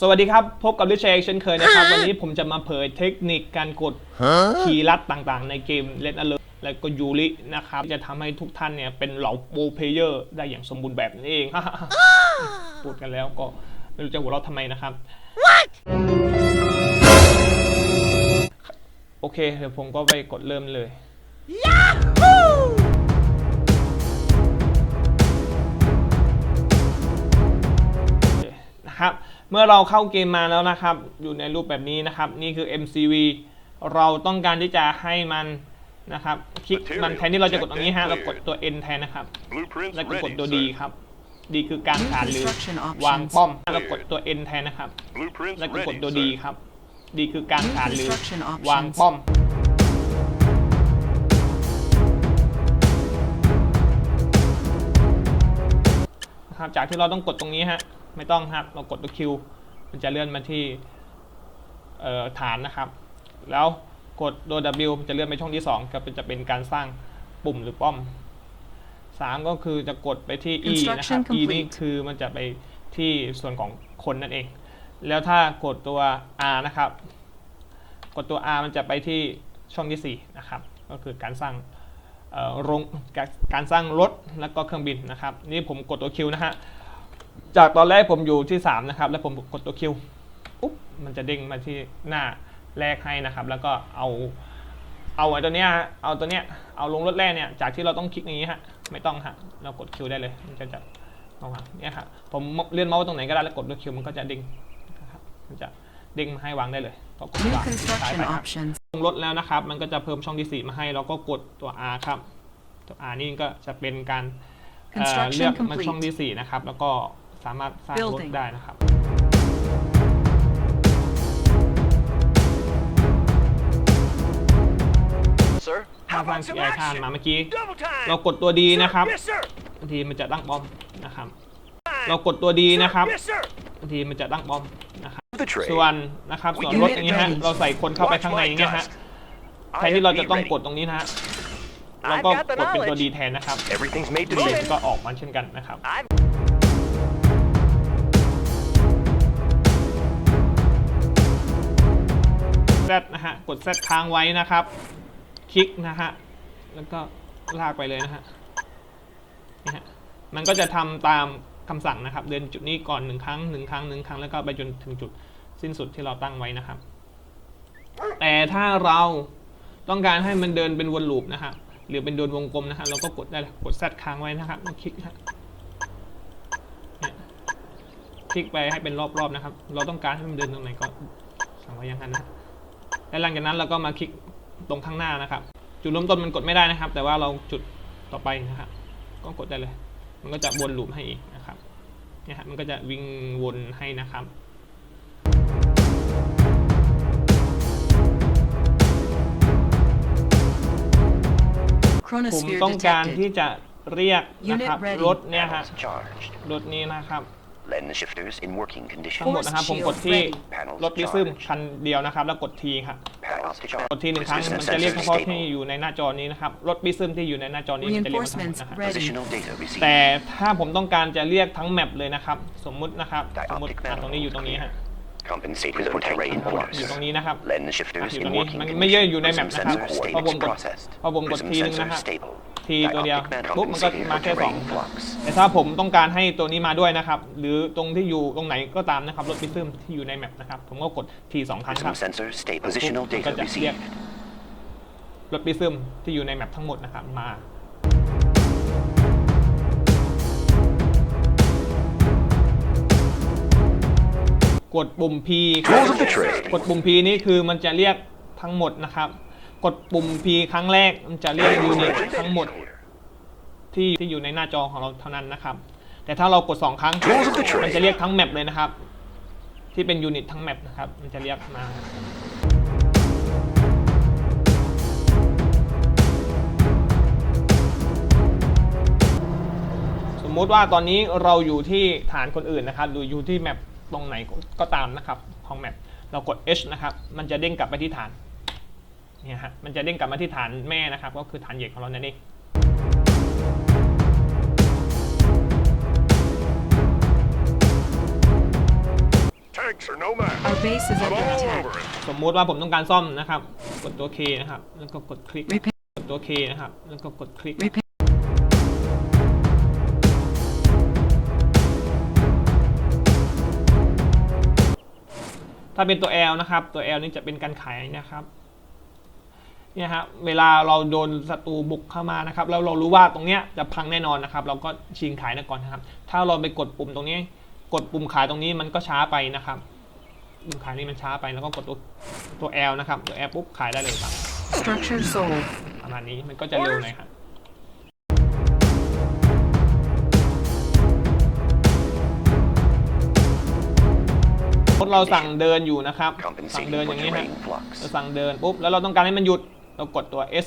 สวัสดีครับ พบกับลิเชกเช่นเคยนะครับ วันนี้ผมจะมาเผยเทคนิคการกดคีย์ลัดต่างๆ ในเกมเลนอเลอร์และก็ยูรินะครับ จะทำให้ทุกท่านเนี่ยเป็นเหล่าโปรเพลเยอร์ได้อย่างสมบูรณ์แบบนั่นเองพูดกันแล้วก็ไม่รู้จะหัวเราะทำไมนะครับ โอเคเดี๋ยวผมก็ไปกดเริ่มเลยนะครับ เมื่อเราเข้าเกมมาแล้วนะครับ อยู่ในรูปแบบนี้นะครับ นี่คือ MCV เราต้องการที่จะให้มันนะครับคลิกมันแทนที่เราจะกดตรงนี้ฮะเรากดตัว N แทนนะครับ Blueprints แล้วก็กด ready, ตัว sir. D ครับ D คือการฐานหรือ Construction options วางป้อมแล้วกดตัว N แทนนะครับ Blueprints แล้วก็กด ready, ตัว D sir. ครับ D คือการฐานหรือ Construction options วางป้อม นะครับ จากที่เราต้องกดตรงนี้ฮะ ไม่ต้องครับ เรากดตัวคิวมันจะเลื่อนมาที่เอ่อฐานนะครับ แล้วกดตัว W มันจะเลื่อนไปช่องที่ 2 ก็เป็นจะเป็นการสร้างปุ่มหรือป้อม 3 ก็คือจะกดไปที่ E นะครับ Construction E นี่ complete คือมันจะไปที่ส่วนของคนนั่นเอง แล้วถ้ากดตัว R นะครับ กดตัว R มันจะไปที่ช่องที่ 4 นะครับ ก็คือการสร้างเอ่อ โรงการการสร้างรถแล้วก็เครื่องบินนะครับ นี่ผมกดตัวคิวนะฮะจากตอนแรกผมอยู่ที่ 3 นะครับ แล้วผมกดตัวคิวปุ๊บมันจะเด้งมาที่หน้าแรกให้นะครับ แล้วก็เอาเอาไอ้ตัวเนี้ยฮะเอาตัวเนี้ยเอาลงรถแรกเนี่ยจากที่เราต้องคลิกอย่างนี้ฮะไม่ต้องฮะเรากดคิวได้เลยมันจะจะเอามาเนี่ยครับผมเลื่อนเมาส์ตรงไหนก็ได้แล้วกดตัวคิวมันก็จะเด้งนะครับมันจะเด้งมาให้วางได้เลยก็กด New วางซ้าย construction ไปครับ options. ลงรถแล้วนะครับ มันก็จะเพิ่มช่องที่ 4 มาให้เราก็กดตัว R ครับ ตัว R นี่ก็จะเป็นการเอ่อ Construction เลือกมัน complete ช่องที่ 4 นะครับ แล้วก็สามารถสร้างรถ Building ได้นะครับ Sir, ถ้าสร้างที่อาคารมาเมื่อกี้ Double time. เรากดตัว D นะครับ Yes, sir. บางทีมันจะตั้งบอมนะครับ เรากดตัว D นะครับ Yes, sir. บางทีมันจะตั้งบอมนะครับ The trade. ส่วนนะครับส่วนรถอย่างนี้ฮะเราใส่คนเข้าไปข้างในอย่างเงี้ยฮะแทนที่เราจะต้องกดตรงนี้นะฮะเราก็กดเป็นตัว D แทนนะครับ Everything's made to ตัว D fit. ก็ออกมาเช่นกันนะครับ I'm แซดนะฮะกดแซดค้างไว้นะครับ คลิกนะฮะแล้วก็ลากไปเลยนะฮะนี่ฮะมันก็จะทำตามคำสั่งนะครับ เดินจุดนี้ก่อนหนึ่งครั้งหนึ่งครั้งหนึ่งครั้งแล้วก็ไปจนถึงจุด สิ้นสุดที่เราตั้งไว้นะครับ แต่ถ้าเราต้องการให้มันเดินเป็นวนลูปนะฮะหรือเป็นเดินวงกลมนะฮะเราก็กดได้เลยกดแซดค้างไว้นะครับแล้วคลิกฮะคลิกไปให้เป็นรอบๆนะครับ เราต้องการให้มันเดินตรงไหนก็สั่งไว้อย่างนั้นนะและหลังจากนั้นเราก็มาคลิกตรงข้างหน้านะครับ จุดเริ่มต้นมันกดไม่ได้นะครับ แต่ว่าเราจุดต่อไปนะครับก็กดได้เลย มันก็จะวนลูปให้อีกนะครับเนี่ยฮะมันก็จะวิ่งวนให้นะครับ ผม Chronosphere ต้องการที่ detected. จะเรียกนะครับ Unit ready รถเนี่ยฮะ Panels charged. รถนี้นะครับ Lens shifters in working ทั้ง condition. หมดนะครับผมกดที่ Panels รถดิซึม charged. คันเดียวนะครับ แล้วกดทีครับ Panels ก charged. ดทีหนึ่งครั้ง Resistance มันจะเรียกเฉ sensors พาะ stable. ที่อยู่ในหน้าจอนี้นะครับรถบิซึมที่อยู่ในหน้าจอนี้มันจะเรียกมาทั้งหมด Reinforcements นะครับ ready. Positional data received. แต่ถ้าผมต้องการจะเรียกทั้งแมปเลยนะครับ สมมุตินะครับสมมติ Dioptic อะตรงนี้อยู่ตรงนี้ฮะ Compensators for terrain อยู่ blocks. ตรงนี้นะครับ Lens shifters อยู่ in ตรงนี้ working มัน condition. ไม่เยอะอยู่ในแมป Prism นะครับ sensors พอผม status กด processed. พอผมกด Prism ทีนึงนะ sensors ฮะ stable. ทีตัวเดียว Dioptic band ปุ๊บมันก็ compensating มา for แค่สอง terrain blocks. แต่ถ้าผมต้องการให้ตัวนี้มาด้วยนะครับ หรือตรงที่อยู่ตรงไหนก็ตามนะครับรถบิซึมที่อยู่ในแมปนะครับ ผมก็กดทีสองครั้งค Prism รับ sensors stable. ปุ๊บ Positional มันก็ data จะเรียก received. รถบิซึมที่อยู่ในแมปทั้งหมดนะครับมา กดปุ่ม P ครับ Tools of the trade. กดปุ่ม P นี่คือมันจะเรียกทั้งหมดนะครับ กดปุ่ม P ครั้งแรกมันจะเรียกยูนิตทั้งหมดที่ที่อยู่ในหน้าจอของเราเท่านั้นนะครับ แต่ถ้าเรากด 2 ครั้ง Tools of the trade. มันจะเรียกทั้งแมปเลยนะครับ ที่เป็นยูนิตทั้งแมปนะครับ มันจะเรียกมาสมมุติว่าตอนนี้เราอยู่ที่ฐานคนอื่นนะครับหรืออยู่ที่แมป ตรงไหนก็ตามนะครับของแมปเรากด H นะครับ มันจะเด้งกลับไปที่ฐานเนี่ยฮะมันจะเด้งกลับมาที่ฐานแม่นะครับ ก็คือฐานเหยกของเรานั่นเอง tanks are no match. Our base is I'm under all attack. over it. สมมุติว่าผมต้องการซ่อมนะครับ กดตัว K นะครับ แล้วก็กดคลิก Repair. กดตัว K นะครับ แล้วก็กดคลิก ถ้าเป็นตัว L นะครับ ตัว L นี่จะเป็นการขายนะครับเนี่ยฮะเวลาเราโดนศัตรูบุกเข้ามานะครับแล้วเรารู้ว่าตรงเนี้ยจะพังแน่นอนนะครับ เราก็ชิงขายนะก่อนนะครับ ถ้าเราไปกดปุ่มตรงนี้ กดปุ่มขายตรงนี้มันก็ช้าไปนะครับปุ่มขายนี่มันช้าไปแล้วก็กดตัวตัว L นะครับตัว L ปุ๊บขายได้เลยครับ Structure sold. ประมาณนี้มันก็จะเร็วหน่อยครับ เราสั่งเดินอยู่นะครับ สั่ง Compensating เดินอ for ย่างนี้ฮะ terrain flux. เราสั่งเดินปุ๊บแล้วเราต้องการให้มันหยุด เรากดตัว S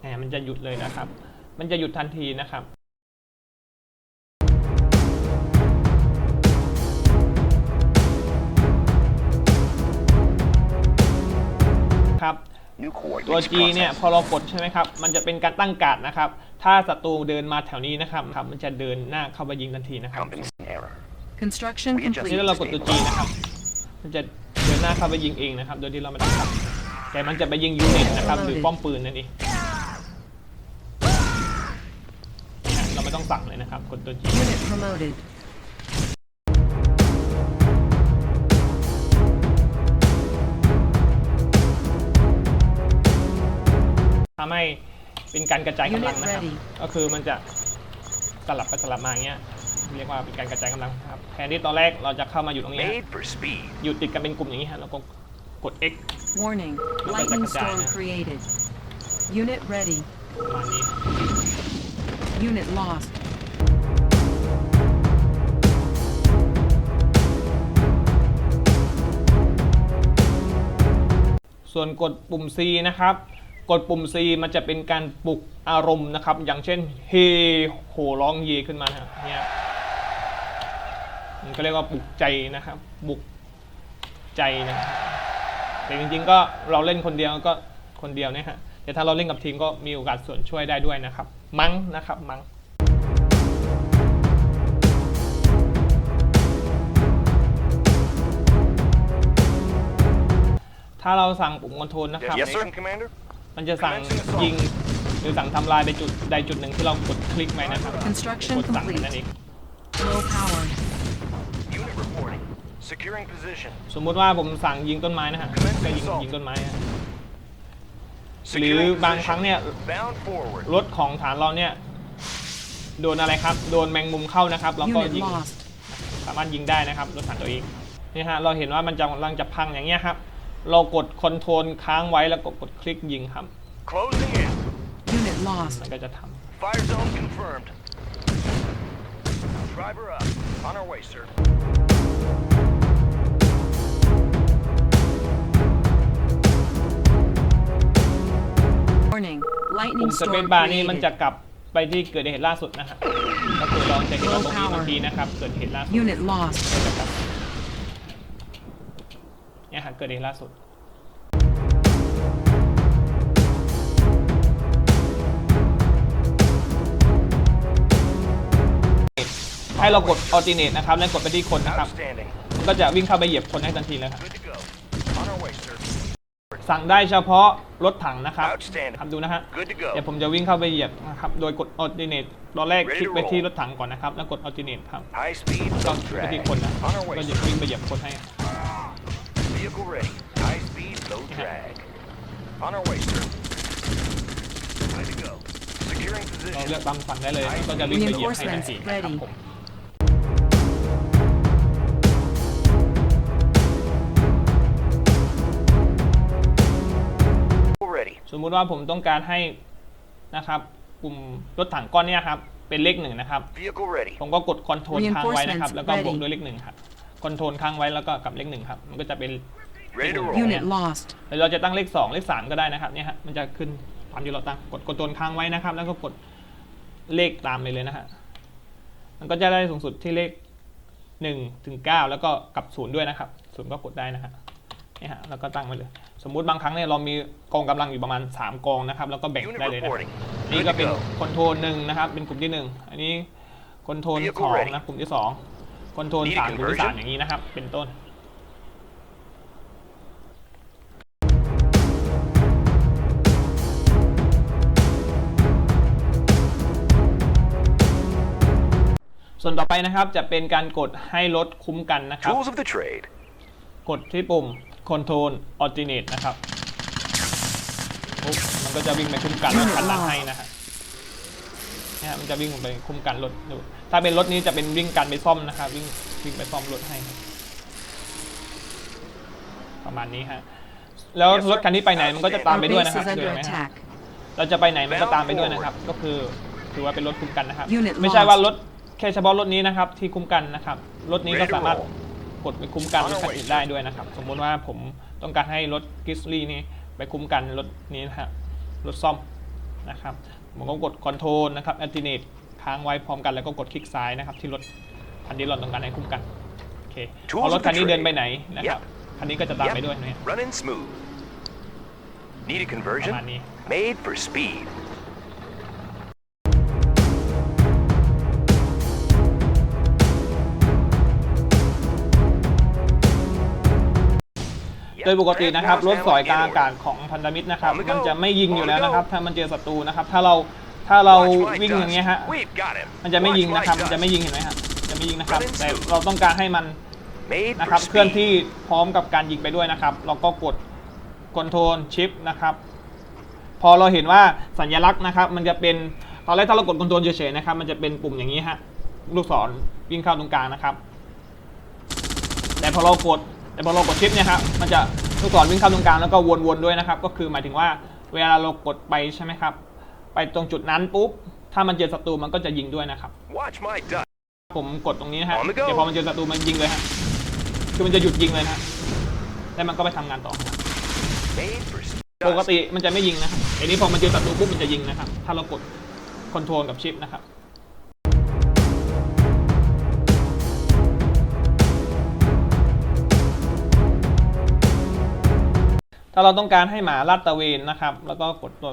แหมมันจะหยุดเลยนะครับ มันจะหยุดทันทีนะครับครับ New ตัว coordinates G เนี่ยพอ processed. เรากดใช่ไหมครับ มันจะเป็นการตั้งการ์ดนะครับ ถ้าศัตรูเดินมาแถวนี้นะครับครับ มันจะเดินหน้าเข้าไปยิงทันทีนะครับ Compensating error. Construction Readjust นี่ complete. ถ้าเรากดตัว G นะครับ มันจะเดินหน้าเข้าไปยิงเองนะครับ โดยที่เราไม่ต้องทำแต่มันจะไปยิงยูนิตนะครับ หรือป้อมปืนนั่นเองเราไม่ต้องสั่งเลยนะครับ กดตัว G Unit promoted. ทำให้เป็นการกระจายกำลัง Unit นะครับ ready ก็คือมันจะสลับไปสลับมาอย่างเงี้ย เรียกว่าเป็นการกระจายกำลังครับแทนที่ตอนแรกเราจะเข้ามาอยู่ตรงนี้ฮะ Made for speed. อยู่ติดกันเป็นกลุ่มอย่างนี้ฮะแล้วก็กด X Warning. Look at Lightning the storm vagina. created. Unit ready. ประมาณนี้ Unit lost. ส่วนกดปุ่ม C นะครับ กดปุ่ม C มันจะเป็นการปลุกอารมณ์นะครับ อย่างเช่นเฮโหร้องเยขึ้นมานะครับเนี่ย มันก็เรียกว่าปลุกใจนะครับปลุกใจนะครับแต่จริงๆก็เราเล่นคนเดียวก็คนเดียวเนี่ยฮะแต่ถ้าเราเล่นกับทีมก็มีโอกาสส่วนช่วยได้ด้วยนะครับ มั้งนะครับมั้งถ้าเราสั่งปุ่มคอนโทรลนะครับ Yes, sir, Commander. มันจะสั่งยิงหรือสั่งทำลายไปจุดใดจุดหนึ่งที่เรากดคลิกไปนะครับ Construction กดสั่ง complete นั่นเอง Securing position. สมมุติว่าผมสั่งยิงต้นไม้นะฮะก็ยิงยิงต้นไม้ฮะหรือ Securing บางครั้งเนี่ย position. Bound forward. รถของฐานเราเนี่ย โดนอะไรครับ โดนแมงมุมเข้านะครับเราก็ Unit ยิง lost. สามารถยิงได้นะครับรถถังตัวเองนี่ฮะเราเห็นว่ามันจะกำลังจะพังอย่างเงี้ยครับ เรากดคอนโทรลค้างไว้แล้วก็กดคลิกยิงครับ Closing in. Nó Unit lost. ก็จะทำ Fire zone confirmed. Driver up. On our way, sir. ปุ่ Lightning มสเปซ storm บาร์นี่มันจะ created. กลับไปที่เกิดเหตุล่าสุดนะฮะก็คือเราจะเห็นว่าตรงนี้เมื่อกี้นะครับ เกิดเหตุล่าสุด Unit lost. เนี่ยฮะเกิดเหตุล่าสุดให้เรากด alternate นะครับ แล้วกดไปที่คนนะครับ Outstanding. มันก็จะวิ่งเข้าไปเหยียบคนให้ทันทีเลยครับ Good to go. On our way, sir. สั่งได้เฉพาะรถถังนะครับ Outstanding. ทำดูนะฮะ Good to เดี๋ยว go. ผมจะวิ่งเข้าไปเหยียบนะครับ โดยกด alternate ตอนแรก Ready คลิก to ไปที่ roll. รถถังก่อนนะครับ แล้วกด alternate ครับ High speed. ก็ Low คลิกไป drag. ที่คนนะ On our ก็ way, จะ sir. วิ่งไปเหยียบคนให้ Vehicle ready. High speed. Low drag. On our way, sir. Ready to go. Securing เราเลือก position. ตามสั่งได้เลย ก็จะวิ่งไปเหยียบให้ทันทีนะครับ Ready. ผม สมมุติว่าผมต้องการให้นะครับกลุ่มรถถังก้อนเนี้ยครับเป็นเลขหนึ่งนะครับ Vehicle ready. ผมก็กดคอนโทรลค้างไว้นะครับ Reinforcements แล้วก็บวก ready ด้วยเลขหนึ่งครับคอนโทรลค้างไว้แล้วก็กับเลขหนึ่งครับ มันก็จะเป็น Ready to roll. Unit lost. หรือเราจะตั้งเลขสองเลขสามก็ได้นะครับเนี่ยฮะมันจะขึ้นตามที่เราตั้งกดคอนโทรลค้างไว้นะครับ แล้วก็กดเลขตามไปเลยนะฮะมันก็จะได้สูงสุดที่เลขหนึ่งถึงเก้าแล้วก็กับศูนย์ด้วยนะครับศูนย์ก็กดได้นะฮะเนี่ยฮะแล้วก็ตั้งไว้เลย สมมุติบางครั้งเนี่ยเรามีกองกำลังอยู่ประมาณ 3 กองนะครับ แล้วก็แบ่งได้เลยนะนี่ก็เป็นคอนโทรลหนึ่งนะครับ เป็นกลุ่มที่ 1 อันนี้คอนโทรลสองนะกลุ่มที่2คอนโทรลสามกลุ่มที่สามอย่างนี้นะครับ เป็นต้นส่วนต่อไปนะครับจะเป็นการกดให้ลดคุ้มกันนะครับ กดที่ปุ่ม Control Alternate นะครับปุ๊บมันก็จะวิ่งไปคุ้มกันรถคันหลังให้นะฮะเนี่ยฮะมันจะวิ่งไปคุ้มกันรถอยู่ถ้าเป็นรถนี้จะเป็นวิ่งกันไปซ่อมนะครับวิ่งวิ่งไปซ่อมรถให้ครับประมาณนี้ฮะแล้วรถคันนี้ไปไหนมันก็จะตาม Our ไปด้วย base นะครับ is เดี๋ under ยวไหมฮะ attack. เราจะไปไหนมันก็ตามไปด้วยนะครับ ก็คือถือว่าเป็นรถคุ้มกันนะครับ Unit ไม่ใช่ lost ว่ารถแค่เฉพาะรถนี้นะครับ ที่คุ้มกันนะครับรถนี้ก็สามารถ กดไปคุ้มกันรถคันอื่นได้ด้วยนะครับ สมมุติว่าผมต้องการให้รถกิสลี่นี่ไปคุ้มกันรถนี้นะครับรถซ่อมนะครับผมก็กดคอนโทรลนะครับอัลติเนตค้างไว้พร้อมกันแล้วก็กดคลิกซ้ายนะครับ ที่รถคันนี้เราต้องการให้คุ้มกันโอเคพอรถคันนี้เดินไปไหนนะครับคันนี้ก็จะตามไปด้วยนะ Running smooth. Need a ประ conversion? มาณนี้ Made for speed. โดยปกตินะครับรถ transformers สอย now กลาง in อากาศ order. ของพันธมิตรนะครับ On the go. มันจะไม่ยิงอยู่แล้ว On the go. นะครับ ถ้ามันเจอศัตรูนะครับ ถ้าเราถ้าเรา Watch my วิ่งอย่างเงี้ยฮะ dust. We've got him. มันจะไม่ยิง Watch นะครับ my มันจะ dust. ไม่ยิงเห็นไหมครับจะไม่ยิงนะครับ Running แต่ smooth. เราต้องการให้มัน Made นะค for รับเคลื่อนที่ speed. พร้อมกับการยิงไปด้วยนะครับเราก็กดคอนโทรลชิปนะครับพอเราเห็นว่าสัญลักษณ์นะครับ มันจะเป็นตอนแรกถ้าเรากดคอนโทรลเฉยๆนะครับ มันจะเป็นปุ่มอย่างนี้ฮะลูกศรวิ่งเข้าตรงกลางนะครับ แต่พอเรากด แต่พอเรากดชิปเนี่ยครับมันจะลูกศรวิ่งเข้าตรงกลางแล้วก็วนๆด้วยนะครับ ก็คือหมายถึงว่าเวลาเรากดไปใช่ไหมครับ ไปตรงจุดนั้นปุ๊บ ถ้ามันเจอศัตรูมันก็จะยิงด้วยนะครับ Watch my dust. ผมกดตรงนี้นะฮะ On the go เดี๋ยวพอมันเจอศัตรูมันยิงเลยฮะ คือมันจะหยุดยิงเลยนะฮะแล้วมันก็ไปทำงานต่อครับ Made for speed. ปกติมันจะไม่ยิงนะครับอันนี้พอมันเจอศัตรูปุ๊บมันจะยิงนะครับ ถ้าเรากดคอนโทรลกับชิปนะครับ ถ้าเราต้องการให้หมาลาดตระเวนนะครับ แล้วก็กดตัว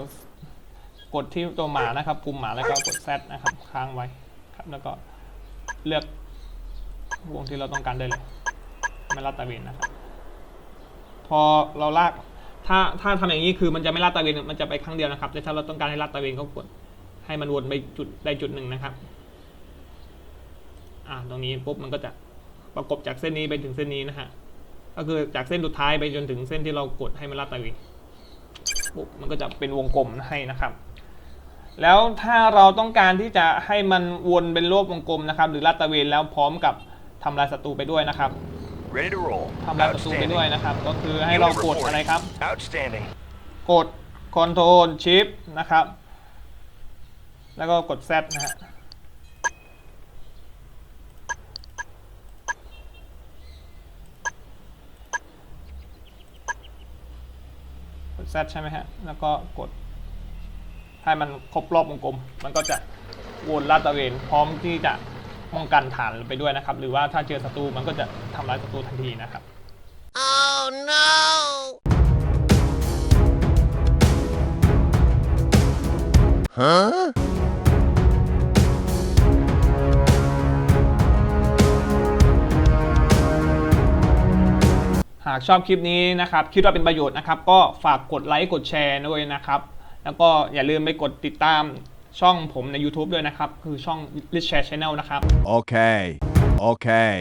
กดที่ตัวหมานะครับปุ่มหมาแล้วก็กด Z นะครับ ค้างไว้ครับ แล้วก็เลือกวงที่เราต้องการได้เลยไม่ลาดตระเวนนะครับ พอเราลากถ้าถ้าทำอย่างนี้คือมันจะไม่ลาดตระเวนมันจะไปครั้งเดียวนะครับ แต่ถ้าเราต้องการให้ลาดตระเวนก็กด ให้มันวนไปจุดใดจุดหนึ่งนะครับ อ่าตรงนี้ปุ๊บมันก็จะประกบจากเส้นนี้ไปถึงเส้นนี้นะฮะ ก็คือจากเส้นสุดท้ายไปจนถึงเส้นที่เรากดให้มันลาดตระเวนปุ๊บมันก็จะเป็นวงกลมให้นะครับ แล้วถ้าเราต้องการที่จะให้มันวนเป็นรูปวงกลมนะครับ หรือลาดตระเวนแล้วพร้อมกับทำลายศัตรูไปด้วยนะครับ Ready to roll. ทำลายศัตรูไปด้วยนะครับ ก็คือให้เรากดอะไรครับ Outstanding. กด Ctrl Shift นะครับ แล้วก็กด Z นะฮะ Z ใช่ไหมฮะ แล้วก็กด ให้มันครบรอบวงกลม มันก็จะวนลาดตระเวนพร้อมที่จะป้องกันฐานไปด้วยนะครับ หรือว่าถ้าเจอศัตรูมันก็จะทำร้ายศัตรูทันทีนะครับ หากชอบคลิปนี้นะครับคิดว่าเป็นประโยชน์นะครับ ก็ฝากกดไลค์กดแชร์ด้วยนะครับ แล้วก็อย่าลืมไปกดติดตามช่องผมใน YouTube ด้วยนะครับ คือช่อง Rich Share Channel นะครับ Okay. Okay.